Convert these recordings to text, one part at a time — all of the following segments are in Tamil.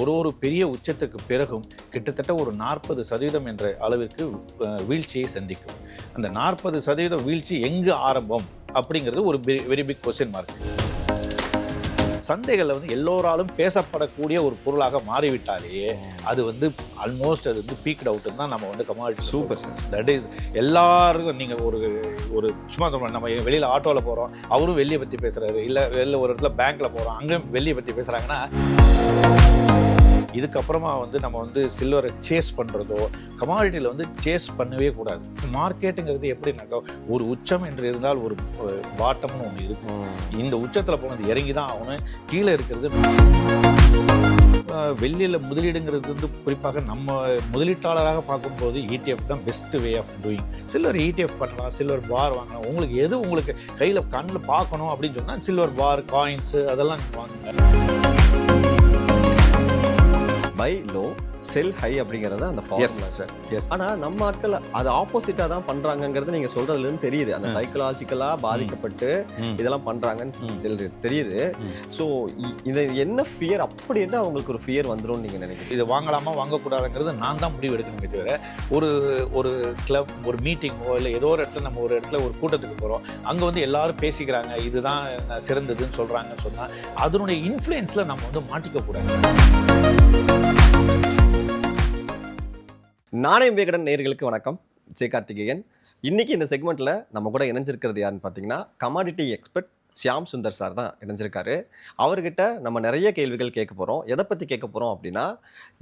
ஒரு ஒரு பெரிய உச்சத்துக்கு பிறகும் கிட்டத்தட்ட ஒரு நாற்பது சதவீதம் என்ற அளவிற்கு வீழ்ச்சியை சந்திக்கும். அந்த நாற்பது சதவீதம் வீழ்ச்சி எங்கு ஆரம்பம்? அப்படிங்கிறது ஒரு வெரி பிக் கொஸ்டின் மார்க் சந்தைகளில் வந்து எல்லோராலும் பேசப்படக்கூடிய ஒரு பொருளாக மாறிவிட்டாலே அது வந்து ஆல்மோஸ்ட் அது வந்து பீக்ட் அவுட்னு தான் நம்ம வந்து கமாடிட்டி sir. தட் இஸ் எல்லாருக்கும் நீங்கள் ஒரு ஒரு சும்மா சொல்றேன், நம்ம வெளியில் ஆட்டோவில் போகிறோம் அவரும் வெள்ளியை பற்றி பேசுகிறாரு இல்லை வெளில ஒரு இடத்துல பேங்க்கில் போகிறோம் அங்கேயும் வெள்ளியை பற்றி பேசுகிறாங்கன்னா இதுக்கப்புறமா வந்து நம்ம வந்து சில்வரை சேஸ் பண்ணுறதோ கமாடிட்டியில் வந்து சேஸ் பண்ணவே கூடாது. மார்க்கெட்டுங்கிறது எப்படின்னாக்கா ஒரு உச்சம் என்று இருந்தால் ஒரு பாட்டம்னு ஒன்று இருக்கு இந்த உச்சத்தில் போனது இறங்கி தான் ஆகணும். கீழே இருக்கிறது வெள்ளியில் முதலீடுங்கிறது வந்து குறிப்பாக நம்ம முதலீட்டாளராக பார்க்கும்போது இடிஎஃப் தான் best way of doing silver ETF பண்ணலாம் சில்வர் பார் வாங்கலாம். உங்களுக்கு எது உங்களுக்கு கையில் கண்ணில் பார்க்கணும் அப்படின்னு சொன்னால் சில்வர் பார் காயின்ஸு அதெல்லாம் வாங்குங்க. பை லோ செல் ஹை அப்படிங்கறது அந்த ஃபார்முலா சார் எஸ் ஆனா நம்ம ஆட்கள் அது ஆப்போசிட்டா தான் பண்றாங்கங்கிறது நீங்க சொல்றதுல இருந்து தெரியுது. அந்த ம். சைக்கலாஜிக்கலா பாதிக்கப்பட்டு இதெல்லாம் பண்றாங்கன்னு ம். தெரி- தெரியுது. சோ இது என்ன ஃபியர் அப்படி என்ன அவங்களுக்கு ஒரு ஃபியர் வந்துரும் நீங்க நினைக்கிறீங்க? இது வாங்கலாமா வாங்கக்கூடாதுங்கிறது நான் தான் முடிவு எடுக்கணுமே தவிர ஒரு ஒரு கிளப் ஒரு மீட்டிங்கோ இல்லை ஏதோ ஒரு இடத்துல நம்ம ஒரு இடத்துல ஒரு கூட்டத்துக்கு போகிறோம் அங்கே வந்து எல்லாரும் பேசிக்கிறாங்க இதுதான் சிறந்ததுன்னு சொல்கிறாங்கன்னு சொன்னால் அதனுடைய இன்ஃப்ளூயன்ஸில் நம்ம வந்து மாட்டிக்க கூடாது நாணயம் விகடன் நேர்களுக்கு வணக்கம். ஜெய கார்த்திகேயன். இன்னைக்கு இந்த செக்மெண்ட்டில் நம்ம கூட இணைஞ்சிருக்கிறது யாருன்னு பார்த்தீங்கன்னா commodity expert Shyam Sundar sir தான் இணைஞ்சிருக்காரு. அவர்கிட்ட நம்ம நிறைய கேள்விகள் கேட்க போகிறோம் எதை பற்றி கேட்க போகிறோம் அப்படின்னா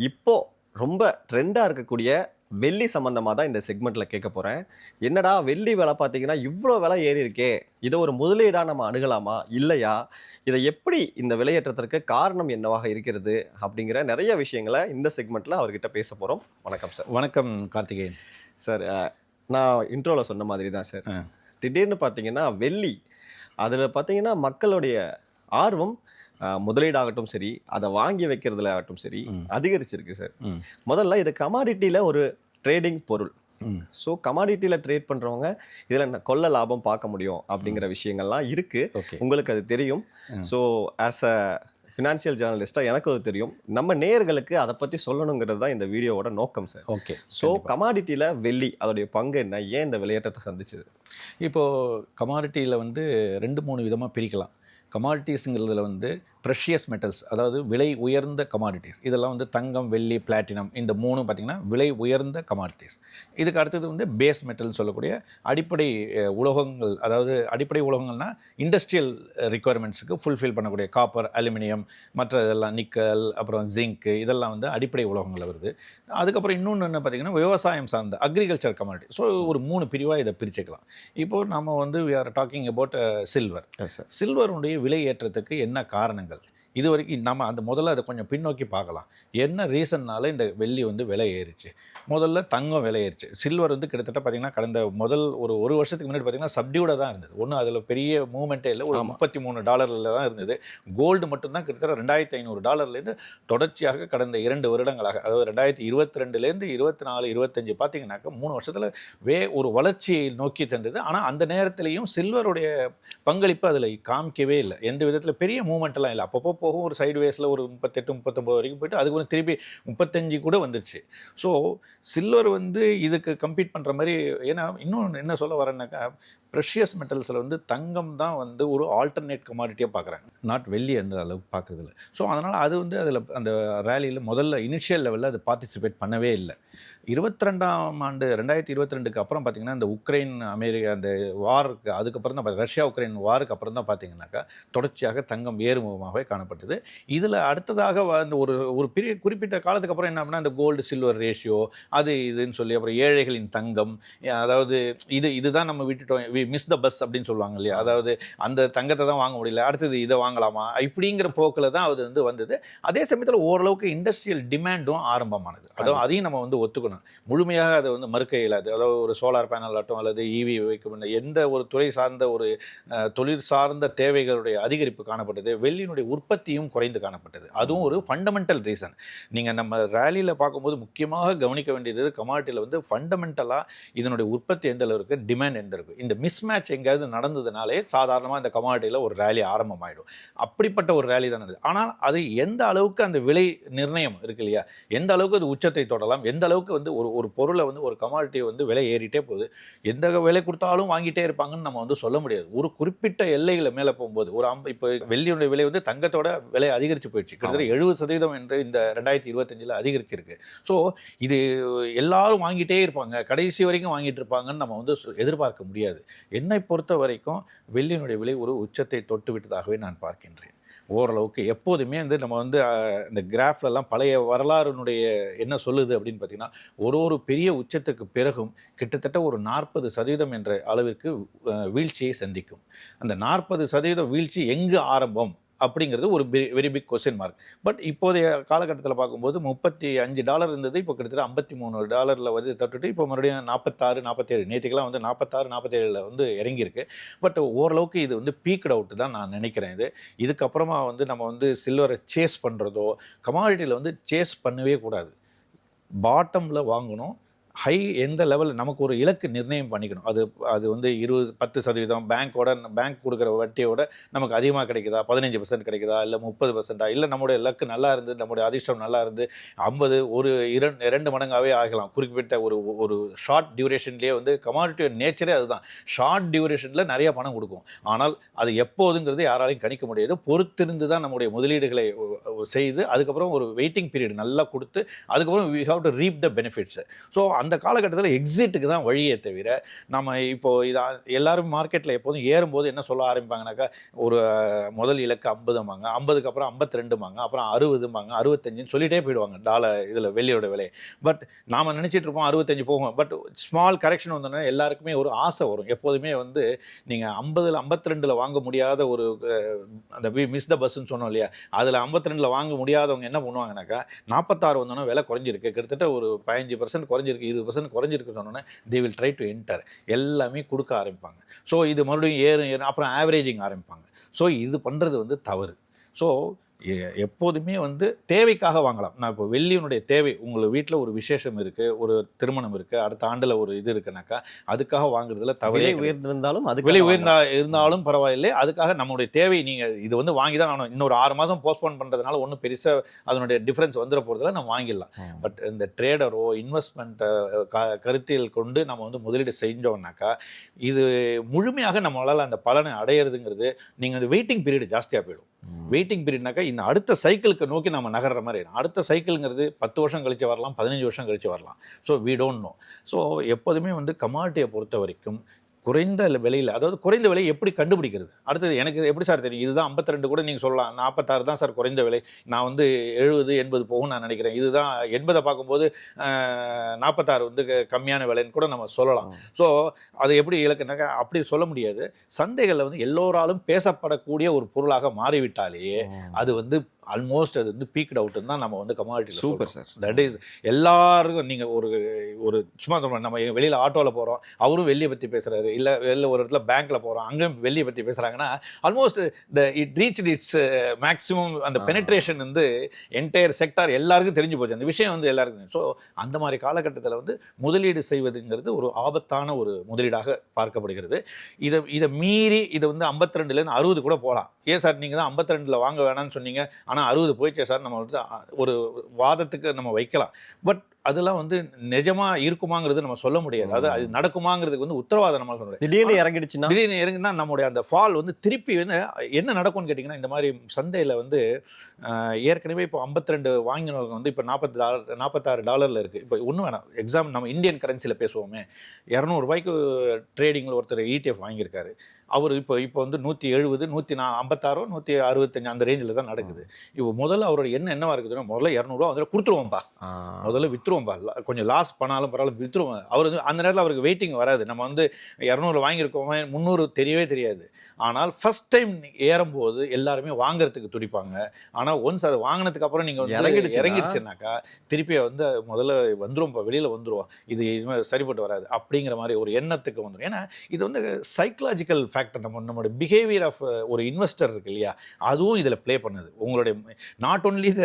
இப்போ ரொம்ப ட்ரெண்டாக இருக்கக்கூடிய வெள்ளி சம்பந்தமாக தான் இந்த செக்மெண்ட்ல கேட்க போறேன். என்னடா வெள்ளி விலை பார்த்தீங்கன்னா இவ்வளோ விலை ஏறி இருக்கே. இதை ஒரு முதலீடா நம்ம அணுகலாமா? இல்லையா? இதை எப்படி இந்த விலையேற்றத்திற்கு காரணம் என்னவாக இருக்கிறது? அப்படிங்கிற நிறைய விஷயங்களை இந்த செக்மெண்ட்ல அவர்கிட்ட பேச போறோம். வணக்கம் சார் வணக்கம் கார்த்திகேயன். சார் நான் இன்ட்ரோவில் சொன்ன மாதிரி தான் சார். திடீர்னு பார்த்தீங்கன்னா வெள்ளி. அதில் பார்த்தீங்கன்னா மக்களுடைய ஆர்வம் முதலீடாகட்டும் சரி அதை வாங்கி வைக்கிறதுல ஆகட்டும் சரி. அதிகரிச்சிருக்கு சார். முதல்ல இது கமாடிட்டியில் ஒரு ட்ரேடிங் பொருள். ஸோ கமாடிட்டியில் ட்ரேட் பண்ணுறவங்க இதில் கொள்ள லாபம் பார்க்க முடியும் அப்படிங்கிற விஷயங்கள்லாம் இருக்கு. ஓகே. உங்களுக்கு அது தெரியும். ஸோ ஆஸ் அ ஃபினான்ஷியல் ஜேர்னலிஸ்டாக எனக்கு அது தெரியும். நம்ம நேயர்களுக்கு அதை பற்றி சொல்லணுங்கிறது தான் இந்த வீடியோவோட நோக்கம் சார். ஓகே ஸோ கமாடிட்டியில் வெள்ளி அதோடைய பங்கு என்ன? ஏன் இந்த விளையாட்டத்தை சந்திச்சது? இப்போது கமாடிட்டியில் வந்து ரெண்டு மூணு விதமாக பிரிக்கலாம். கமாடிட்டிஸுங்கிறதுல வந்து ப்ரெஷியஸ் மெட்டல்ஸ் அதாவது விலை உயர்ந்த கமாடிட்டிஸ் இதெல்லாம் வந்து தங்கம் வெள்ளி பிளாட்டினம் இந்த மூணு பார்த்திங்கன்னா விலை உயர்ந்த கமாடிட்டிஸ் இதுக்கு அடுத்தது வந்து பேஸ் மெட்டல்னு சொல்லக்கூடிய அடிப்படை உலோகங்கள் அதாவது அடிப்படை உலோகங்கள்னா இண்டஸ்ட்ரியல் ரிக்குவயர்மெண்ட்ஸுக்கு ஃபுல்ஃபில் பண்ணக்கூடிய காப்பர் அலுமினியம் மற்ற இதெல்லாம் நிக்கல் அப்புறம் ஜிங்க் இதெல்லாம் வந்து அடிப்படை உலோகங்கள் வருது. அதுக்கப்புறம் இன்னொன்று என்ன பார்த்தீங்கன்னா விவசாயம் சார்ந்த அக்ரிகல்ச்சர் கமாடிட்டி ஸோ ஒரு மூணு பிரிவாக இதை பிரிச்சுக்கலாம். இப்போ நம்ம வந்து we are talking about silver சில்வருடைய விலை ஏற்றத்துக்கு என்ன காரணங்கள்? இது வரைக்கும் நம்ம அந்த முதல்ல அதை கொஞ்சம் பின்னோக்கி பார்க்கலாம். என்ன ரீசன்னால இந்த வெள்ளி வந்து விலை ஏறிச்சு? முதல்ல தங்கம் விலை ஏறிச்சு. சில்வர் வந்து கிட்டத்தட்ட பார்த்தீங்கன்னா கடந்த முதல் ஒரு ஒரு வருஷத்துக்கு முன்னாடி பார்த்தீங்கன்னா சப்டியூடாக தான் இருந்தது. ஒன்றும் அதில் பெரிய மூவ்மெண்ட்டே இல்லை ஒரு. முப்பத்தி மூணு டாலரில் தான் இருந்தது. கோல்டு மட்டும்தான் கிட்டத்தட்ட ரெண்டாயிரத்தி ஐநூறு டாலர்லேருந்து தொடர்ச்சியாக கடந்த இரண்டு வருடங்களாக அதாவது ரெண்டாயிரத்தி இருபத்தி ரெண்டுலேருந்து இருபத்தி நாலு இருபத்தஞ்சு பார்த்தீங்கன்னாக்கா மூணு வருஷத்தில் வே ஒரு வளர்ச்சியை நோக்கி தந்தது. ஆனால் அந்த நேரத்திலையும் சில்வருடைய பங்களிப்பு அதில் காமிக்கவே இல்லை. எந்த விதத்தில் பெரிய மூவ்மெண்ட் எல்லாம் இல்லை. அப்பப்போ போகும் ஒரு சைடு வேஸில் ஒரு முப்பத்தெட்டு முப்பத்தொம்போது வரைக்கும் போயிட்டு அதுக்கு வந்து திருப்பி முப்பத்தஞ்சு கூட வந்துருச்சு. ஸோ சில்வர் வந்து இதுக்கு கம்ப்ளீட் பண்ணுற மாதிரி ஏன்னா இன்னொன்று என்ன சொல்ல வரேன்னாக்கா ப்ரெஷியஸ் மெட்டல்ஸில் வந்து தங்கம் தான் வந்து ஒரு ஆல்டர்னேட் கமாடிட்டியாக பார்க்குறாங்க. நாட் வெள்ளி அந்த அளவுக்கு பார்க்குறதில்ல. ஸோ அதனால் அது வந்து அதில் அந்த ரேலியில் முதல்ல இனிஷியல் லெவலில் அது பார்ட்டிசிபேட் பண்ணவே இல்லை. இருபத்தி ரெண்டாம் ஆண்டு ரெண்டாயிரத்தி இருபத்தி ரெண்டுக்கு அப்புறம் பார்த்தீங்கன்னா இந்த உக்ரைன் அமெரிக்கா அந்த வாருக்கு அதுக்கப்புறம் தான் ரஷ்யா உக்ரைன் வாருக்கு அப்புறம் தான் பார்த்தீங்கன்னாக்கா தொடர்ச்சியாக தங்கம் ஏறுமுகமாகவே காணப்பட்டது. இதில் அடுத்ததாக அந்த ஒரு ஒரு பெரிய குறிப்பிட்ட காலத்துக்கு அப்புறம் என்ன அப்படின்னா இந்த கோல்டு சில்வர் ரேஷியோ அது இதுன்னு சொல்லி அப்புறம் ஏழைகளின் தங்கம் அதாவது இது இதுதான் நம்ம விட்டுட்டோம் வி மிஸ் த பஸ் அப்படின்னு சொல்லுவாங்க இல்லையா? அதாவது அந்த தங்கத்தை தான் வாங்க முடியல அடுத்தது இதை வாங்கலாமா? இப்படிங்கிற போக்கில் தான் அது வந்து வந்தது. அதே சமயத்தில் ஓரளவுக்கு இண்டஸ்ட்ரியல் டிமாண்டும் ஆரம்பமானது. அதாவது அதையும் நம்ம வந்து ஒத்துக்கணும். முழுமையாக அதை வந்து மறுக்க இயலாது. அதாவது ஒரு சோலார் பேனல் ஆகட்டும் அல்லது ஈவி வைக்கும் எந்த ஒரு துறை சார்ந்த ஒரு தொழில் சார்ந்த தேவைகளுடைய அதிகரிப்பு காணப்பட்டது வெள்ளியினுடைய உற்பத்தியும் குறைந்து காணப்பட்டது. அதுவும் ஒரு ஃபண்டமெண்டல் ரீசன் நீங்கள் நம்ம ரேலியில் பார்க்கும்போது முக்கியமாக கவனிக்க வேண்டியது கமாடிட்டியில் வந்து ஃபண்டமெண்டலாக இதனுடைய உற்பத்தி எந்த அளவுக்கு டிமாண்ட் எந்த இருக்கு இந்த மிஸ் மிஸ்மேட்ச் எங்கேயாவது நடந்ததுனாலே சாதாரணமாக இந்த கமாடிட்டியில் ஒரு ரேலி ஆரம்பமாயிடும். அப்படிப்பட்ட ஒரு ரேலி தான் நடக்குது ஆனால் அது எந்த அளவுக்கு அந்த விலை நிர்ணயம் இருக்கு இல்லையா? எந்த அளவுக்கு அது உச்சத்தை தொடலாம்? எந்த அளவுக்கு வந்து ஒரு ஒரு பொருளை வந்து ஒரு கமாடிட்டி வந்து விலை ஏறிட்டே போகுது? எந்த விலை கொடுத்தாலும் வாங்கிட்டே இருப்பாங்கன்னு நம்ம வந்து சொல்ல முடியாது. ஒரு குறிப்பிட்ட எல்லைகளை மேலே போகும்போது ஒரு அம்ப இப்போ வெள்ளியுடைய விலை வந்து தங்கத்தோட விலை அதிகரிச்சு போயிடுச்சு. கிட்டத்தட்ட எழுபது சதவீதம் என்று இந்த ரெண்டாயிரத்தி இருபத்தஞ்சில் அதிகரிச்சிருக்கு. ஸோ இது எல்லாரும் வாங்கிட்டே இருப்பாங்க. கடைசி வரைக்கும் வாங்கிட்டு இருப்பாங்கன்னு நம்ம வந்து எதிர்பார்க்க முடியாது. என்னை பொறுத்த வரைக்கும் வெள்ளியினுடைய விலை ஒரு உச்சத்தை தொட்டு விட்டதாகவே நான் பார்க்கின்றேன். ஓரளவுக்கு எப்போதுமே வந்து நம்ம வந்து இந்த கிராஃப்லலாம் பழைய வரலாறுனுடைய என்ன சொல்லுது அப்படின்னு பார்த்தீங்கன்னா ஒரு ஒரு பெரிய உச்சத்துக்கு பிறகும் கிட்டத்தட்ட ஒரு நாற்பது சதவீதம் என்ற அளவிற்கு வீழ்ச்சியை சந்திக்கும். அந்த நாற்பது சதவீதம் வீழ்ச்சி எங்கு ஆரம்பம்? அப்படிங்கிறது ஒரு very big question mark but இப்போதைய காலகட்டத்தில் பார்க்கும்போது முப்பத்தி அஞ்சு டாலர் இருந்தது இப்போ கிட்டத்தட்ட ஐம்பத்தி மூணு டாலரில் வந்து தொட்டுட்டு இப்போ மறுபடியும் நாற்பத்தாறு நாற்பத்தேழு நேற்றுக்கெல்லாம் வந்து நாற்பத்தாறு நாற்பத்தேழில் வந்து இறங்கியிருக்கு. பட் ஓரளவுக்கு இது வந்து பீக்ட் அவுட் தான் நான் நினைக்கிறேன் இது. இதுக்கப்புறமா வந்து நம்ம வந்து சில்வரை சேஸ் பண்ணுறதோ கமாடிட்டியில் வந்து சேஸ் பண்ணவே கூடாது. பாட்டமில் வாங்கணும் ஹை எந்த லெவலில் நமக்கு ஒரு இலக்கு நிர்ணயம் பண்ணிக்கணும். அது அது வந்து இருபது பத்து சதவீதம் பேங்க்கோட பேங்க் கொடுக்குற வட்டியோட நமக்கு அதிகமாக கிடைக்குதா? பதினஞ்சு பர்சன்ட் கிடைக்குதா? இல்லை முப்பது பர்சன்டா இல்லை நம்முடைய இலக்கு நல்லா இருந்து நம்முடைய அதிர்ஷ்டம் நல்லா இருந்து ஐம்பது ஒரு இரண்டு இரண்டு மடங்காகவே ஆகலாம். குறிப்பிட்ட ஒரு ஒரு ஷார்ட் டியூரேஷன்லேயே வந்து கமாடிட்டி நேச்சரே அதுதான். ஷார்ட் டியூரேஷனில் நிறைய பணம் கொடுக்கும். ஆனால் அது எப்போதுங்கிறது யாராலையும் கணிக்க முடியாது. பொறுத்திருந்து தான் நம்முடைய முதலீடுகளை செய்து அதுக்கப்புறம் ஒரு வெயிட்டிங் பீரியட் நல்லா கொடுத்து அதுக்கப்புறம் we have to reap the benefits so அந்த அந்த காலகட்டத்தில் எக்ஸிட்டுக்கு தான் வழியே தவிர நம்ம இப்போது இதாக எல்லாரும் மார்க்கெட்டில் எப்போதும் ஏறும்போது என்ன சொல்ல ஆரம்பிப்பாங்கனாக்கா ஒரு முதல் இலக்கு ஐம்பதுமாங்க ஐம்பதுக்கு அப்புறம் ஐம்பத்தி ரெண்டுமாங்க அப்புறம் அறுபதுமாங்க அறுபத்தஞ்சுன்னு சொல்லிட்டே போயிடுவாங்க. டாலர் இதில் வெள்ளியோட விலை. பட் நாம் நினச்சிட்டு இருப்போம் அறுபத்தஞ்சு போகும். பட் ஸ்மால் கரெக்ஷன் வந்தோடனே எல்லாருக்குமே ஒரு ஆசை வரும். எப்போதுமே வந்து நீங்கள் ஐம்பதில் ஐம்பத்தி ரெண்டில் வாங்க முடியாத ஒரு அந்த மிஸ் த பஸ்ஸுன்னு சொன்னோம் இல்லையா? அதில் ஐம்பத்தி ரெண்டில் வாங்க முடியாதவங்க என்ன பண்ணுவாங்கனாக்கா நாற்பத்தாறு வந்தோன்னே விலை குறைஞ்சிருக்கு. கிட்டத்தட்ட ஒரு பதினஞ்சு பர்சன்ட் குறைஞ்சிருக்கு. இருபது பர்சன்ட் குறைஞ்சிருக்கு சொன்னோன்னே they will try to enter எல்லாமே கொடுக்க ஆரம்பிப்பாங்க. ஸோ இது மறுபடியும் ஏறும் ஏறும் அப்புறம் ஆவரேஜிங் ஆரம்பிப்பாங்க. ஸோ இது பண்ணுறது வந்து தவறு. ஸோ எப்போதுமே வந்து தேவைக்காக வாங்கலாம். நான் இப்போ வெள்ளியினுடைய தேவை உங்கள் வீட்டில் ஒரு விசேஷம் இருக்குது ஒரு திருமணம் இருக்குது அடுத்த ஆண்டில் ஒரு இது இருக்குனாக்கா அதுக்காக வாங்குறதுல தவறே. உயர்ந்திருந்தாலும் அதுக்கு விலை உயர்ந்தா இருந்தாலும் பரவாயில்லை. அதுக்காக நம்மளுடைய தேவை நீங்க இது வந்து வாங்கி தான் ஆகணும். இன்னொரு ஆறு மாசம் போஸ்ட்போன் பண்றதுனால ஒன்றும் பெருசா அதனுடைய டிஃபரன்ஸ் வந்துட போறதுல நம்ம வாங்கிடலாம். பட் இந்த ட்ரேடரோ இன்வெஸ்ட்மெண்ட்டை கருத்தில் கொண்டு நம்ம வந்து முதலீடு செஞ்சோம்னாக்கா இது முழுமையாக நம்மளால அந்த பலனை அடையிறதுங்கிறது நீங்க அந்த வெயிட்டிங் பீரியட் ஜாஸ்தியா போயிடும். வெயிட்டிங் பீரியட்னாக்கா இந்த அடுத்த சைக்கிளுக்கு நோக்கி நம்ம நகர்ற மாதிரி அடுத்த சைக்கிளுங்கிறது பத்து வருஷம் கழிச்சு வரலாம் பதினஞ்சு வருஷம் கழிச்சு வரலாம். So we don't know so எப்போதுமே வந்து கமாடிட்டியை பொறுத்த வரைக்கும் குறைந்த விலையில் அதாவது குறைந்த விலை எப்படி கண்டுபிடிக்கிறது? அடுத்தது எனக்கு எப்படி சார் தெரியும்? இதுதான் 52 கூட நீங்கள் சொல்லலாம். நாற்பத்தாறு தான் சார் குறைந்த விலை. நான் வந்து எழுபது எண்பது போகும் நான் நினைக்கிறேன். இதுதான் எண்பதை பார்க்கும்போது நாற்பத்தாறு வந்து கம்மியான விலைன்னு கூட நம்ம சொல்லலாம். ஸோ அது எப்படி இலக்குனாக்கா அப்படி சொல்ல முடியாது. சந்தைகளில் வந்து எல்லோராலும் பேசப்படக்கூடிய ஒரு பொருளாக மாறிவிட்டாலே அது வந்து ஆல்மோஸ்ட் அது வந்து பீக்ட் அவுட்னு தான் நம்ம வந்து கமாடிட்டியில் சூப்பர் சார் தட் இஸ் எல்லாருக்கும் நீங்கள் ஒரு ஒரு சும்மா சொல்கிறேன் நம்ம வெளியில் ஆட்டோவில் போகிறோம் அவரும் வெள்ளியை பற்றி பேசுகிறாரு இல்லை வெளில ஒரு இடத்துல பேங்க்கில் போகிறோம் அங்கேயும் வெள்ளியை பற்றி பேசுகிறாங்கன்னா almost the it reach its maximum அந்த. பெனிட்ரேஷன் வந்து என்டையர் செக்டார் எல்லாருக்கும் தெரிஞ்சு போச்சு. அந்த விஷயம் வந்து எல்லாருக்கும் ஸோ அந்த மாதிரி காலகட்டத்தில் வந்து முதலீடு செய்வதுங்கிறது ஒரு ஆபத்தான ஒரு முதலீடாக பார்க்கப்படுகிறது. இதை இதை மீறி இதை வந்து 52 ரெண்டுலேருந்து அறுபது கூட போகலாம். ஏன் சார் நீங்கள் தான் 52 ரெண்டில் வாங்க வேணாம்னு சொன்னீங்க. ஆனால் அறுபது போயிடுச்சே சார் நம்ம வந்து ஒரு வாதத்துக்கு நம்ம வைக்கலாம். பட் அதெல்லாம் வந்து நிஜமா இருக்குமாங்கிறது நம்ம சொல்ல முடியாது. அது அது நடக்குமாங்கிறதுக்கு வந்து உத்தரவாதம் நம்ம சொல்ல திடீர்னு இறங்கிடுச்சுன்னா? திடீர்னு இறங்குனா நம்முடைய அந்த ஃபால் வந்து திருப்பி வந்து என்ன நடக்கும்னு கேட்டிங்கன்னா இந்த மாதிரி சந்தையில் வந்து ஏற்கனவே இப்போ 52 ரெண்டு வாங்கினவங்க வந்து இப்போ நாற்பத்தி டாலர் நாற்பத்தாறு டாலரில் இருக்குது இப்போ ஒன்றும் வேணாம். எக்ஸாம் நம்ம இந்தியன் கரன்சியில் பேசுவோமே. இரநூறுபாய்க்கு ட்ரேடிங்கில் ஒருத்தர் இடிஎஃப் வாங்கியிருக்காரு. அவர் இப்போ இப்போ வந்து நூற்றி எழுபது நூற்றி நா ஐம்பத்தாறோ நூற்றி அறுபத்தஞ்சு அந்த ரேஞ்சில் தான் நடக்குது. இப்போ முதல்ல அவரோட எண்ணம் என்னவா இருக்குதுன்னா முதல்ல இரநூறுவா அதில் கொடுத்துருவோம்ப்பா முதல்ல விற்றுருவோம்பா கொஞ்சம் லாஸ் பண்ணாலும் பரவாயில்ல விற்றுருவோம் அவர் வந்து அந்த நேரத்தில் அவருக்கு வெயிட்டிங் வராது. நம்ம வந்து இரநூறு வாங்கியிருக்கோமே முந்நூறு தெரியவே தெரியாது. ஆனால் ஃபர்ஸ்ட் டைம் ஏறும்போது எல்லாருமே வாங்குறதுக்கு துடிப்பாங்க. ஆனால் ஒன்ஸ் அதை வாங்கினதுக்கு அப்புறம் நீங்கள் வந்து இறங்கிடுச்சுன்னா- இறங்கிடுச்சுனாக்கா திருப்பி வந்து முதல்ல வந்துருவோம்ப்பா வெளியில் வந்துருவோம். இது இதுமாதிரி சரிப்பட்டு வராது. அப்படிங்கிற மாதிரி ஒரு எண்ணத்துக்கு வந்துடும் ஏன்னா இது வந்து சைக்கலாஜிக்கல் ஃபேக்டர் நம்ம நம்மளோட பிஹேவியர் ஆஃப் ஒரு இன்வெஸ்டர் இருக்கு இல்லையா? அதுவும் இதில் ப்ளே பண்ணுது. உங்களுடைய நாட் ஒன்லி த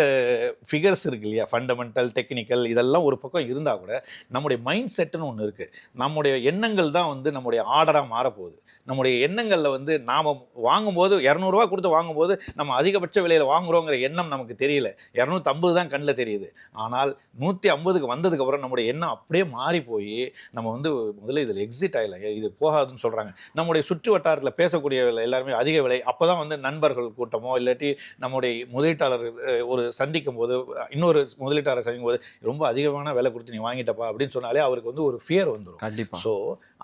ஃபிகர்ஸ் இருக்கு இல்லையா? ஃபண்டமெண்டல் டெக்னிக்கல் இதெல்லாம் அதெல்லாம் ஒரு பக்கம் இருந்தால் கூட நம்முடைய மைண்ட் செட்டுன்னு ஒன்று இருக்குது நம்முடைய எண்ணங்கள் தான் வந்து நம்முடைய ஆர்டராக மாறப்போகுது. நம்முடைய எண்ணங்களில் வந்து நாம் வாங்கும்போது இரநூறுவா கொடுத்து வாங்கும்போது நம்ம அதிகபட்ச விலையில் வாங்குறோங்கிற எண்ணம் நமக்கு தெரியல. இரநூத்தம்பது தான் கண்ணில் தெரியுது. ஆனால் நூற்றி ஐம்பதுக்கு வந்ததுக்கப்புறம் நம்முடைய எண்ணம் அப்படியே மாறி போய் நம்ம வந்து முதல்ல இதில் எக்ஸிட் ஆகலை. இது போகாதுன்னு சொல்கிறாங்க நம்முடைய சுற்று வட்டாரத்தில் பேசக்கூடிய எல்லாருமே அதிக விலை. அப்போ தான் வந்து நண்பர்கள் கூட்டமோ இல்லாட்டி நம்முடைய முதலீட்டாளர் ஒரு சந்திக்கும் போது இன்னொரு முதலீட்டாளர் சந்திக்கும் போது ரொம்ப அதிகமான விலை கொடுத்து நீ வாங்கிட்டப்பா அப்படின்னு சொன்னாலே அவருக்கு வந்து ஒரு ஃபியர் வந்துடும் கண்டிப்பா. ஸோ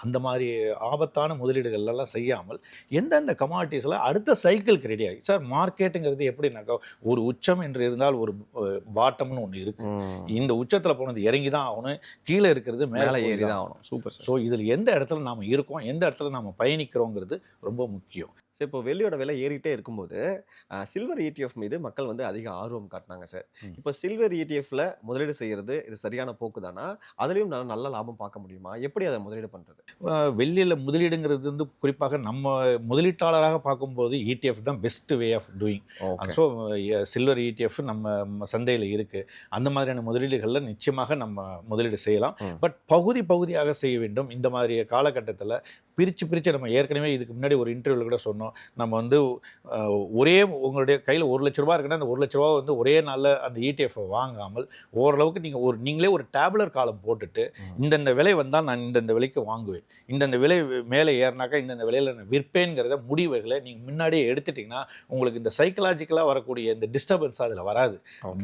அந்த மாதிரி ஆபத்தான முதலீடுகள் எல்லாம் செய்யாமல் எந்தெந்த கமாடிட்டிஸில் அடுத்த சைக்கிளுக்கு ரெடி ஆகி சார் மார்க்கெட்டுங்கிறது எப்படின்னாக்கா ஒரு உச்சம் என்று இருந்தால் ஒரு பாட்டம்னு ஒன்று இருக்கு. இந்த உச்சத்தில் போனது இறங்கி தான் ஆகணும் கீழே இருக்கிறது மேல ஏறி தான் ஆகணும். சூப்பர் ஸோ இதில் எந்த இடத்துல நாம் இருக்கோம் எந்த இடத்துல நாம் பயணிக்கிறோங்கிறது ரொம்ப முக்கியம். சரி இப்போ வெள்ளியோட விலை ஏறிட்டே இருக்கும்போது சில்வர் ETF மீது மக்கள் வந்து அதிக ஆர்வம் காட்டினாங்க சார். இப்போ சில்வர் இடிஎஃப்ல முதலீடு செய்யறது இது சரியான போக்கு தானா அதுலயும் நான் நல்ல லாபம் பார்க்க முடியுமா? எப்படி அதை முதலீடு பண்றது? அஹ் வெள்ளியில் முதலீடுங்கிறது வந்து குறிப்பாக நம்ம முதலீட்டாளராக பார்க்கும்போது இடிஎஃப் தான் best way of doing so silver ETF நம்ம சந்தையில் இருக்குது அந்த மாதிரியான முதலீடுகளில் நிச்சயமாக நம்ம முதலீடு செய்யலாம். பட் பகுதி பகுதியாக செய்ய வேண்டும். இந்த மாதிரி காலகட்டத்தில் பிரித்து பிரித்து நம்ம ஏற்கனவே இதுக்கு முன்னாடி ஒரு இன்டர்வியூவில் கூட சொன்னோம். நம்ம வந்து ஒரே உங்களுடைய கையில் ஒரு லட்ச ரூபா இருக்குன்னா அந்த ஒரு லட்ச ரூபா வந்து ஒரே நாளில் அந்த E இடிஎஃப்பை வாங்காமல் ஓரளவுக்கு நீங்கள் ஒரு நீங்களே ஒரு டேபுலர் காலம் போட்டுட்டு. இந்தந்த விலை வந்தால் நான் இந்தந்த விலைக்கு வாங்குவேன். இந்தந்த விலை மேலே ஏறினாக்கா இந்தந்த விலையில் நான் விற்பேங்கிறத முடிவுகளை நீங்கள் முன்னாடியே எடுத்துட்டிங்கன்னா உங்களுக்கு இந்த சைக்கலாஜிக்கலாக வரக்கூடிய இந்த டிஸ்டர்பன்ஸ் அதில் வராது.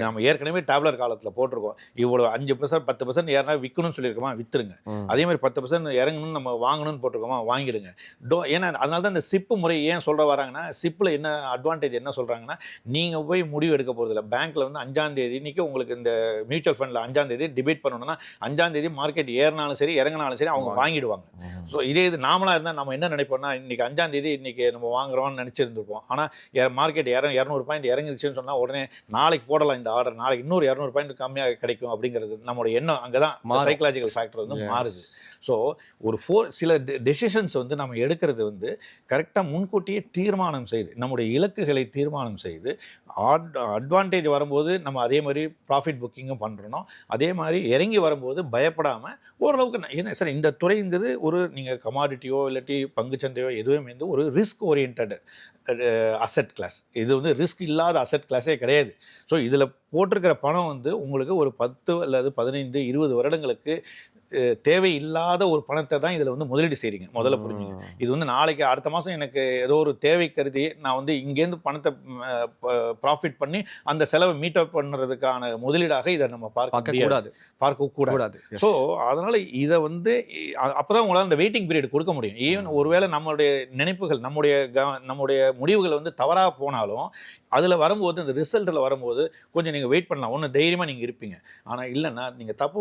நம்ம ஏற்கனவே டேப்லர் காலத்தில் போட்டிருக்கோம். இவ்வளோ அஞ்சு பர்சன்ட் பத்து பர்சன்ட் ஏறினா விற்கணும்னு சொல்லியிருக்கோமா? விற்றுருங்க அதே மாதிரி பத்து பர்சன்ட் இறங்கணும்னு நம்ம வாங்கணும்னு போட்டிருக்கோமா? வாங்கிடுங்க. டோ ஏன்னா அதனால தான் இந்த சிப்பு முறை ஏன் சொல்ற வராங்கன்னா சிப்பில் என்ன அட்வான்டேஜ் என்ன சொல்கிறாங்கன்னா நீங்கள் போய் முடிவு எடுக்க போகிறதில்ல பேங்க்கில் வந்து அஞ்சாம் தேதி இன்னைக்கு உங்களுக்கு இந்த மியூச்சுவல் ஃபண்டில் அஞ்சாம் தேதி டிபேட் பண்ணணும்னா அஞ்சாம் தேதி மார்க்கெட் ஏறினாலும் சரி இறங்கினாலும் சரி அவங்க வாங்க. வாங்கிடுவாங்க. ஸோ இதே இது நாமளாக இருந்தால் நம்ம என்ன நினைப்போம்னா இன்னைக்கு அஞ்சாம் தேதி இன்னைக்கு நம்ம வாங்குறோம்னு நினச்சிருந்துருப்போம். ஆனால் மார்க்கெட் இற இரநூறு பாயிண்ட் இறங்கிருச்சுன்னு சொன்னால் உடனே நாளைக்கு போடலாம் இந்த ஆர்டர் நாளைக்கு இன்னொரு இரநூறு பாயிண்ட் கம்மியாக கிடைக்கும் அப்படிங்கிறது நம்மளோட எண்ணம். அங்கே தான். சைக்கலாஜிக்கல் ஃபேக்டர் வந்து. மாறுது. ஸோ ஒரு ஃபோர் சில டெசிஷன்ஸ் வந்து நம்ம எடுக்கிறது வந்து கரெக்டாக முன்கூட்டியே தீர்மானம் செய்து நம்முடைய இலக்குகளை தீர்மானம் செய்து அட்வான்டேஜ் வரும்போது நம்ம அதே மாதிரி ப்ராஃபிட் புக்கிங்கும் பண்ணுறோம் அதே மாதிரி இறங்கி வரும்போது பயப்படாமல் ஓரளவுக்கு என்ன சார் இந்த துறைங்கிறது ஒரு நீங்கள் கமாடிட்டியோ இல்லாட்டி பங்குச்சந்தையோ எதுவுமே வந்து ஒரு ரிஸ்க் ஓரியன்ட் அசெட் கிளாஸ் இது வந்து ரிஸ்க் இல்லாத அசெட் கிளாஸே கிடையாது. ஸோ இதில் போட்டிருக்கிற பணம் வந்து உங்களுக்கு ஒரு பத்து அல்லது பதினைந்து இருபது வருடங்களுக்கு தேவையில்லாத ஒரு பணத்தை தான் இதில் வந்து முதலீடு செய்கிறீங்க முதல்ல புரிஞ்சுங்க. இது வந்து நாளைக்கு அடுத்த மாதம் எனக்கு ஏதோ ஒரு தேவை கருதி நான் வந்து இங்கேருந்து பணத்தை ப்ராஃபிட் பண்ணி அந்த செலவை மீட் அவுட் பண்ணுறதுக்கான முதலீடாக இதை நம்ம பார்க்க கூடாது. பார்க்க கூடாது. ஸோ அதனால் இதை வந்து அப்போ தான் உங்களால் அந்த வெயிட்டிங் பீரியட் கொடுக்க முடியும். ஈவன் ஒருவேளை நம்மளுடைய நினைப்புகள் நம்முடைய க- நம்முடைய முடிவுகள் வந்து தவறாக போனாலும் அதில் வரும்போது இந்த ரிசல்ட்டில் வரும்போது கொஞ்சம் நீங்கள் வெயிட் பண்ணலாம். ஒன்று தைரியமாக நீங்கள் இருப்பீங்க. ஆனால் இல்லைன்னா நீங்கள் தப்பு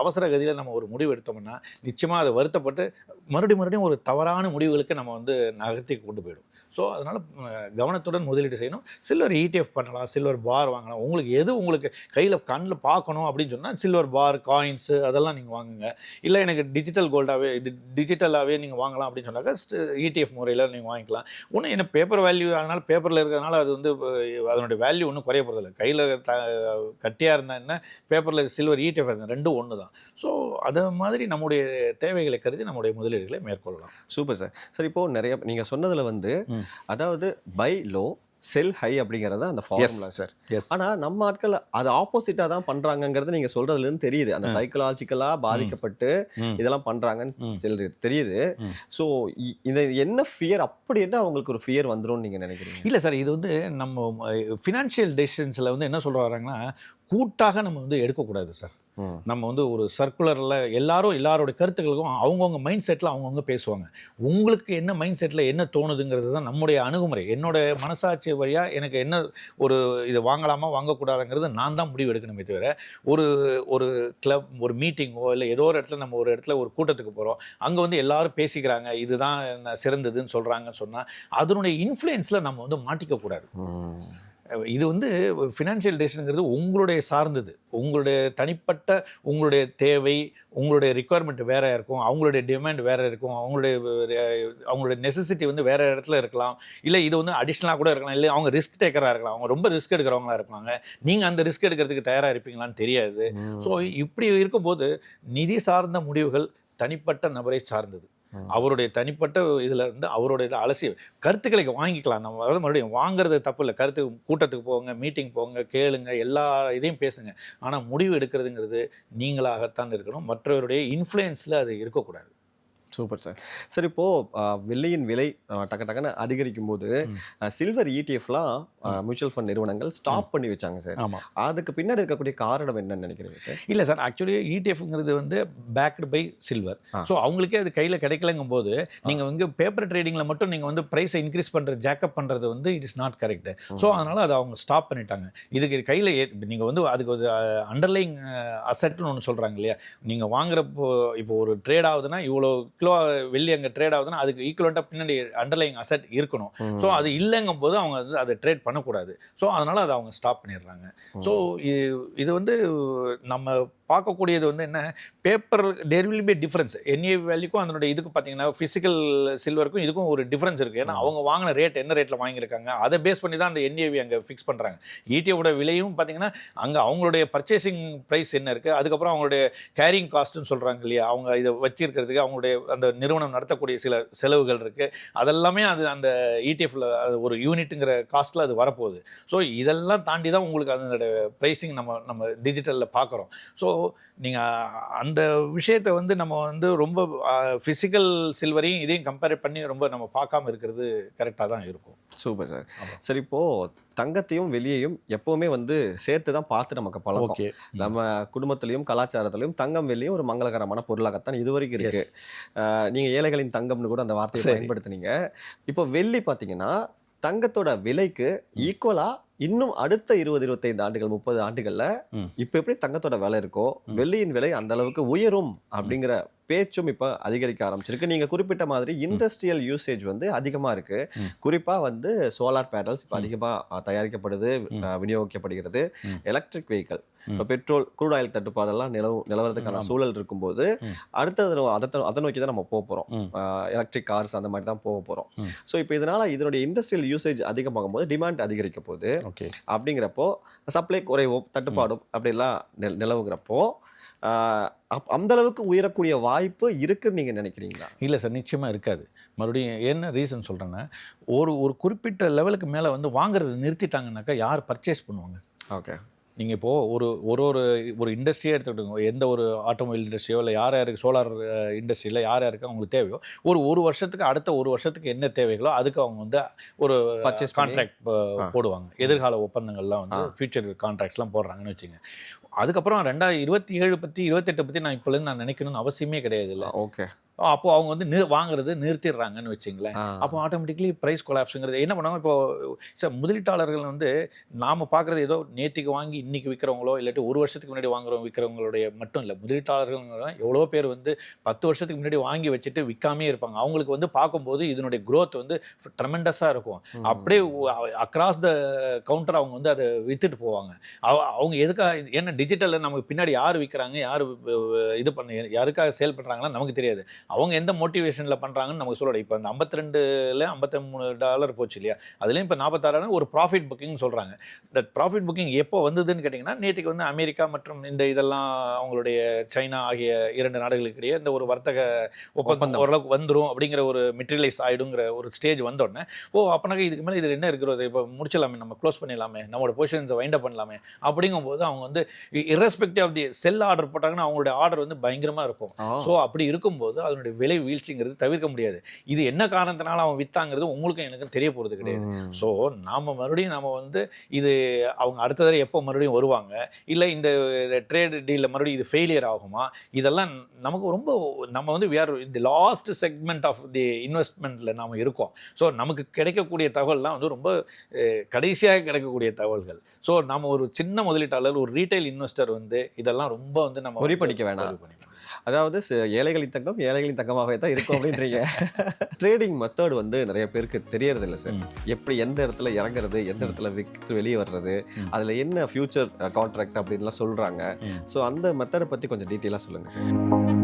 அவசர கதியில் நம்ம ஒரு முடிவு எடுத்தோம்னா நிச்சயமாக அதை வருத்தப்பட்டு மறுபடியும் மறுபடியும் ஒரு தவறான முடிவுகளுக்கு நம்ம வந்து நகர்த்தி கொண்டு போயிடும். ஸோ அதனால் கவனத்துடன் முதலீடு செய்யணும். சில்வர் இடிஎஃப் பண்ணலாம் சில்வர் பார் வாங்கலாம். உங்களுக்கு எது உங்களுக்கு கையில் கண்ணில் பார்க்கணும் அப்படின்னு சொன்னால் சில்வர் பார் காயின்ஸு அதெல்லாம் நீங்கள் வாங்குங்க. இல்லை எனக்கு டிஜிட்டல் கோல்டாகவே இது டிஜிட்டலாகவே நீங்கள் வாங்கலாம் அப்படின்னு சொன்னாக்கா இடிஎஃப் முறையில் நீங்கள் வாங்கிக்கலாம். ஒன்றும் என்ன பேப்பர் வேல்யூ அதனால் பேப்பரில் இருக்கிறதுனால அது வந்து அதனுடைய வேல்யூ ஒன்றும் குறைய போகிறதில்ல கையில் த கட்டியாக இருந்தால் என்ன பேப்பரில் சில்வர் இடிஎஃப் இருந்தால் ரெண்டும் ஒன்று தான் ஸோ அது மாதிரி நம்முடைய தேவைகளை கருதி நம்முடைய முதலீடுகளை மேற்கொள்ளலாம். Super sir. சார் இப்போ நிறைய நீங்க சொன்னதுல வந்து. அதாவது பை லோ செல் ஹை அப்படிங்கறது அந்த ஃபார்முலா சார். எஸ் ஆனா நம்ம ஆட்கள் அது ஆப்போசிட்டா தான் நீங்க சொல்றதுல இருந்து தெரியுது. அந்த ம். சைக்கலாஜிக்கலா பாதிக்கப்பட்டு இதெல்லாம் பண்றாங்கன்னு ம். தெரியுது. ஸோ இது என்ன ஃபியர் அப்படி என்ன அவங்களுக்கு ஒரு ஃபியர் வந்துரும்னு நீங்க நினைக்கிறீங்க? இல்லை சார் இது வந்து நம்ம ஃபினான்ஷியல் டெசிஷன்ஸில் வந்து என்ன சொல்கிறாங்கன்னா கூட்டாக நம்ம வந்து எடுக்கக்கூடாது சார். நம்ம வந்து ஒரு சர்க்குலரில் எல்லாரும் எல்லாரோட கருத்துக்களுக்கும் அவங்கவுங்க மைண்ட் செட்டில் அவங்கவுங்க பேசுவாங்க. உங்களுக்கு என்ன மைண்ட் செட்டில் என்ன தோணுதுங்கிறது தான் நம்முடைய அணுகுமுறை. என்னோட மனசாட்சி வழியாக எனக்கு என்ன ஒரு இது வாங்கலாமா வாங்கக்கூடாதுங்கிறது நான் தான் முடிவு எடுக்கணுமே தவிர ஒரு ஒரு கிளப் ஒரு மீட்டிங்கோ இல்லை ஏதோ ஒரு இடத்துல நம்ம ஒரு இடத்துல ஒரு கூட்டத்துக்கு போகிறோம் அங்கே வந்து எல்லாரும் பேசிக்கிறாங்க இதுதான் என்ன சிறந்ததுன்னு சொல்கிறாங்கன்னு சொன்னால் அதனுடைய இன்ஃப்ளூயன்ஸில் நம்ம வந்து மாட்டிக்கக்கூடாது. இது வந்து ஃபினான்ஷியல் டெசிஷனுங்கிறது உங்களுடைய சார்ந்தது. உங்களுடைய தனிப்பட்ட உங்களுடைய தேவை உங்களுடைய ரிக்குவயர்மெண்ட் வேற இருக்கும் அவங்களுடைய டிமாண்ட் வேற இருக்கும் அவங்களுடைய அவங்களுடைய நெசசிட்டி வந்து வேற இடத்துல இருக்கலாம். இல்லை இது வந்து அடிஷ்னலாக கூட இருக்கலாம். இல்லை அவங்க ரிஸ்க் டேக்கராக இருக்கலாம். அவங்க ரொம்ப ரிஸ்க் எடுக்கிறவங்களா இருப்பாங்க. நீங்கள் அந்த ரிஸ்க் எடுக்கிறதுக்கு தயாராக இருப்பீங்களான்னு தெரியாது. ஸோ இப்படி இருக்கும்போது நிதி சார்ந்த முடிவுகள் தனிப்பட்ட நபரை சார்ந்தது. அவருடைய தனிப்பட்ட இதில் இருந்து அவருடைய இதை அலசி கருத்துக்களை வாங்கிக்கலாம். நம்ம அதாவது மறுபடியும் வாங்குறது தப்பு இல்லை. கருத்து கூட்டத்துக்கு போங்க மீட்டிங் போங்க கேளுங்க எல்லா இதையும் பேசுங்க. ஆனால் முடிவு எடுக்கிறதுங்கிறது நீங்களாகத்தான் இருக்கணும். மற்றவருடைய இன்ஃப்ளூயன்ஸில் அது இருக்கக்கூடாது. Super sir. சார் இப்போ ஆஹ், வெள்ளியின் விலை டக்கு டக்குன்னு அதிகரிக்கும் போது. சில்வர் இடிஎஃப்லாம் மியூச்சுவல் ஃபண்ட் நிறுவனங்கள் ஸ்டாப் பண்ணி வச்சாங்க சார். ஆமாம் அதுக்கு பின்னாடி இருக்கக்கூடிய காரணம் என்னன்னு நினைக்கிறீங்க சார்? இல்லை சார் ஆக்சுவலி இடிஎஃப்ங்கிறது வந்து பேக்டு பை சில்வர். ஸோ அவங்களுக்கே அது கையில் கிடைக்கலங்கும் போது நீங்கள் வந்து பேப்பர் ட்ரேடிங்கில் மட்டும் நீங்கள் வந்து ப்ரைஸை இன்க்ரீஸ் பண்ணுறது ஜாக்கப் பண்ணுறது வந்து it is not correct so அதனால் அதை அவங்க ஸ்டாப் பண்ணிட்டாங்க. இதுக்கு கையில் நீங்கள் வந்து அதுக்கு ஒரு அண்டர்லைங் அசெட்னு ஒன்று சொல்கிறாங்க இல்லையா? நீங்கள் வாங்குறப்போ இப்போ ஒரு ட்ரேட் ஆகுதுன்னா இவ்வளோ கிலோ வெள்ளி அங்கே ட்ரேட் ஆகுதுன்னா அதுக்கு ஈக்குவலண்ட்டாக பின்னாடி அண்டர்லைங் அசெட் இருக்கணும். ஸோ அது இல்லைங்கும் போது அவங்க வந்து அதை ட்ரேட் பண்ணக்கூடாது. ஸோ அதனால் அதை அவங்க ஸ்டாப் பண்ணிடுறாங்க. ஸோ இது வந்து நம்ம பார்க்கக்கூடியது வந்து என்ன? Paper there will be difference in a வேல்யூக்கும் அதனுடைய இதுக்கு பார்த்தீங்கன்னா ஃபிசிக்கல் சில்வருக்கும் இதுக்கும் ஒரு டிஃப்ரென்ஸ் இருக்குது ஏன்னா அவங்க வாங்கின ரேட் என்ன ரேட்டில் வாங்கியிருக்காங்க? அதை பேஸ் பண்ணி தான் அந்த என்ஏவி அங்கே ஃபிக்ஸ் பண்ணுறாங்க ஈடிஎஃபோட விலையும் பார்த்தீங்கன்னா அங்கே அவங்களுடைய பர்ச்சேசிங் ப்ரைஸ் என்ன இருக்குது அதுக்கப்புறம் அவங்களுடைய கேரிங் காஸ்ட்னு சொல்கிறாங்க இல்லையா? அவங்க இதை வச்சிருக்கிறதுக்கு அவங்களுடைய அந்த நிறுவனம் நடத்தக்கூடிய சில செலவுகள் இருக்குது அதெல்லாமே அது அந்த E அது ஒரு யூனிட்டுங்கிற காஸ்ட்டில் அது வரப்போகுது. ஸோ இதெல்லாம் தாண்டி தான் உங்களுக்கு அதனோட ப்ரைஸிங் நம்ம நம்ம டிஜிட்டலில் பார்க்குறோம். ஸோ நீங்கள் அந்த விஷயத்தை வந்து நம்ம வந்து ரொம்ப ஃபிசிக்கல் சில்வரையும் இதையும் கம்பேர் பண்ணி ரொம்ப நம்ம பார்க்காம இருக்கிறது கரெக்டாக தான் இருக்கும். Super sir. சரி இப்போ தங்கத்தையும் வெளியையும் எப்பவுமே வந்து சேர்த்து தான் பார்த்து நமக்கு பழக்கம். ஓகே. நம்ம குடும்பத்திலையும் கலாச்சாரத்திலையும் தங்கம் வெள்ளியும் ஒரு மங்களகரமான பொருளாகத்தான் இது வரைக்கும் இருக்கு. ஆஹ் நீங்க ஏழைகளின் தங்கம்னு கூட அந்த வார்த்தையை. பயன்படுத்துனீங்க. இப்போ வெள்ளி பாத்தீங்கன்னா தங்கத்தோட விலைக்கு ஈக்குவலா இன்னும் அடுத்த இருபது இருபத்தைந்து ஆண்டுகள் முப்பது ஆண்டுகள்ல. இப்ப எப்படி தங்கத்தோட விலை இருக்கோ. வெள்ளியின் விலை அந்த அளவுக்கு உயரும் அப்படிங்கிற பேச்சும் இப்ப அதிகரிக்க ஆரம்பிச்சிருக்கு நீங்க குறிப்பிட்ட மாதிரி இண்டஸ்ட்ரியல் யூசேஜ் வந்து அதிகமா இருக்கு ம். குறிப்பா வந்து சோலார் பேனல்ஸ் இப்ப ம். அதிகமா அஹ், தயாரிக்கப்படுது விநியோகிக்கப்படுகிறது. Electric vehicle. இப்போ பெட்ரோல் க்ரூட் ஆயில் தட்டுப்பாடெல்லாம் நிலவு நிலவரதுக்கான ஆமா. சூழல் இருக்கும்போது. அடுத்தது அதை அதை நோக்கி தான் நம்ம போக போகிறோம். எலக்ட்ரிக் கார்ஸ் அந்த மாதிரி தான் போக போகிறோம். ஸோ இப்போ இதனால இதனுடைய இண்டஸ்ட்ரியல் யூசேஜ் அதிகமாகும் போது டிமாண்ட் அதிகரிக்க போகுது ஓகே அப்படிங்கிறப்போ சப்ளை குறைவும் தட்டுப்பாடும் அப்படிலாம் நில- நிலவுகிறப்போ ஆஹ், அப்- அந்த அளவுக்கு உயரக்கூடிய வாய்ப்பு இருக்குன்னு நீங்க நினைக்கிறீங்களா? இல்லை சார் நிச்சயமாக இருக்காது. மறுபடியும் என்ன ரீசன் சொல்கிறேன்னா ஒரு ஒரு குறிப்பிட்ட லெவலுக்கு மேலே வந்து வாங்குறது நிறுத்திட்டாங்கனாக்கா யார் பர்ச்சேஸ் பண்ணுவாங்க? ஓகே நீங்கள் இப்போது ஒரு ஒரு ஒரு ஒரு இண்டஸ்ட்ரியே எடுத்துக்கிட்டுங்க எந்த ஒரு ஆட்டோமொபைல் இண்டஸ்ட்ரியோ இல்லை யார் யாருக்கு சோலார் இண்டஸ்ட்ரியில் யார் யாருக்கு அவங்களுக்கு தேவையோ ஒரு ஒரு வருஷத்துக்கு அடுத்த ஒரு வருஷத்துக்கு என்ன தேவைகளோ அதுக்கு அவங்க வந்து ஒரு பண்ணி- கான்ட்ராக்ட். போடுவாங்க. எதிர்கால ஒப்பந்தங்கள்லாம் வந்து. ஃபியூச்சர் கான்ட்ராக்ட்ஸ்லாம் போடுறாங்கன்னு வச்சுங்க அதுக்கப்புறம் ரெண்டாயிரம் இருபத்தி ஏழு பற்றி இருபத்தெட்டு பற்றி நான் இப்போலேருந்து நான் நினைக்கணும்னு அவசியமே கிடையாது இல்லை. ஓகே. அப்போ அவங்க வந்து நி வாங்குறது நிறுத்திடுறாங்கன்னு வச்சுங்களேன். அப்போ ஆட்டோமேட்டிக்லி ப்ரைஸ் கொலாப்ஸுங்கிறது என்ன பண்ணுவாங்க? இப்போ சார் முதலீட்டாளர்கள் வந்து நாம் பார்க்குறது ஏதோ நேத்திக்கு வாங்கி இன்னைக்கு விற்கிறவங்களோ இல்லாட்டி ஒரு வருஷத்துக்கு முன்னாடி வாங்குறவங்க விற்கிறவங்களுடைய மட்டும் இல்லை முதலீட்டாளர்கள் எவ்வளோ பேர் வந்து பத்து வருஷத்துக்கு முன்னாடி வாங்கி வச்சுட்டு விற்காமே இருப்பாங்க. அவங்களுக்கு வந்து பார்க்கும்போது இதனுடைய growth வந்து ட்ரெமெண்டஸாக இருக்கும். அப்படியே அக்ராஸ் த கவுண்டர் அவங்க வந்து அதை வித்துட்டு போவாங்க. அவ- அவங்க எதுக்காக ஏன்னா டிஜிட்டலில் நமக்கு பின்னாடி யார் விற்கிறாங்க யார் இது பண்ண யாருக்காக சேல் பண்ணுறாங்கன்னா நமக்கு தெரியாது. அவங்க எந்த மோட்டிவேஷனில் பண்ணுறாங்கன்னு நமக்கு சொல்லலை. இப்போ அந்த ஐம்பத்தி ரெண்டுல ஐம்பத்தி மூணு டாலர் போச்சு இல்லையா? அதுலேயும் இப்போ நாற்பத்தாறு ஒரு ப்ராஃபிட் புக்கிங் சொல்கிறாங்க தட் ப்ராஃபிட் புக்கிங் எப்போ வந்ததுன்னு கேட்டிங்கன்னா நேற்றுக்கு வந்து அமெரிக்கா மற்றும் இந்த இதெல்லாம் அவங்களுடைய சைனா ஆகிய இரண்டு நாடுகளுக்கு இடையே இந்த ஒரு வர்த்தக ஒப்பந்தம். ஓரளவுக்கு வந்துரும் அப்படிங்கிற ஒரு மெட்டீரியலைஸ் ஆகிடுங்கிற ஒரு ஸ்டேஜ் வந்தோடனே ஓ அப்பனாக்க இதுக்கு மேலே இதில் என்ன இருக்கிறது? இப்போ முடிச்சிடலாமே நம்ம க்ளோஸ் பண்ணிடலாமே நம்மளோட பொசிஷன்ஸை வைண்ட் அப் பண்ணலாமே அப்படிங்கும்போது அவங்க வந்து irrespective of the sell order போட்டாங்கன்னா அவங்களுடைய ஆர்டர் வந்து பயங்கரமாக இருக்கும். ஸோ அப்படி இருக்கும்போது அதனுடைய விலை வீழ்ச்சிங்கிறது தவிர்க்க முடியாது. இது என்ன காரணத்தினால அவன் வித்தாங்கிறது உங்களுக்கும் எனக்கும் தெரிய போகிறது கிடையாது. ஸோ நாம் மறுபடியும் நம்ம வந்து இது அவங்க அடுத்த தடவை எப்போ மறுபடியும் வருவாங்க? இல்லை இந்த ட்ரேட் டீலில் மறுபடியும் இது ஃபெயிலியர் ஆகுமா? இதெல்லாம் நமக்கு ரொம்ப நம்ம வந்து are இந்த லாஸ்ட் செக்மெண்ட் ஆஃப் தி இன்வெஸ்ட்மெண்ட்டில் நாம் இருக்கோம். ஸோ நமக்கு கிடைக்கக்கூடிய தகவல்லாம் வந்து ரொம்ப கடைசியாக கிடைக்கக்கூடிய தகவல்கள். ஸோ நம்ம ஒரு சின்ன முதலீட்டாளர் ஒரு ரீட்டைல் இன்வெஸ்டர் வந்து இதெல்லாம் ரொம்ப வந்து நம்ம worry பண்ணிக்க வேணாம். அதாவது ஏழைகளின் தங்கம் ஏழைகளின் தங்கமாகவே தான் இருக்கும் அப்படின்றீங்க ட்ரேடிங் மெத்தட் வந்து நிறைய பேருக்கு தெரியறது இல்லை சார். எப்படி எந்த இடத்துல இறங்குறது எந்த இடத்துல விற்று வெளியே வர்றது. அதுல என்ன ஃபியூச்சர் கான்ட்ராக்ட் அப்படின்லாம் சொல்றாங்க ம். ஸோ அந்த மெத்தடை பத்தி கொஞ்சம் டீட்டெயிலாக சொல்லுங்க சார்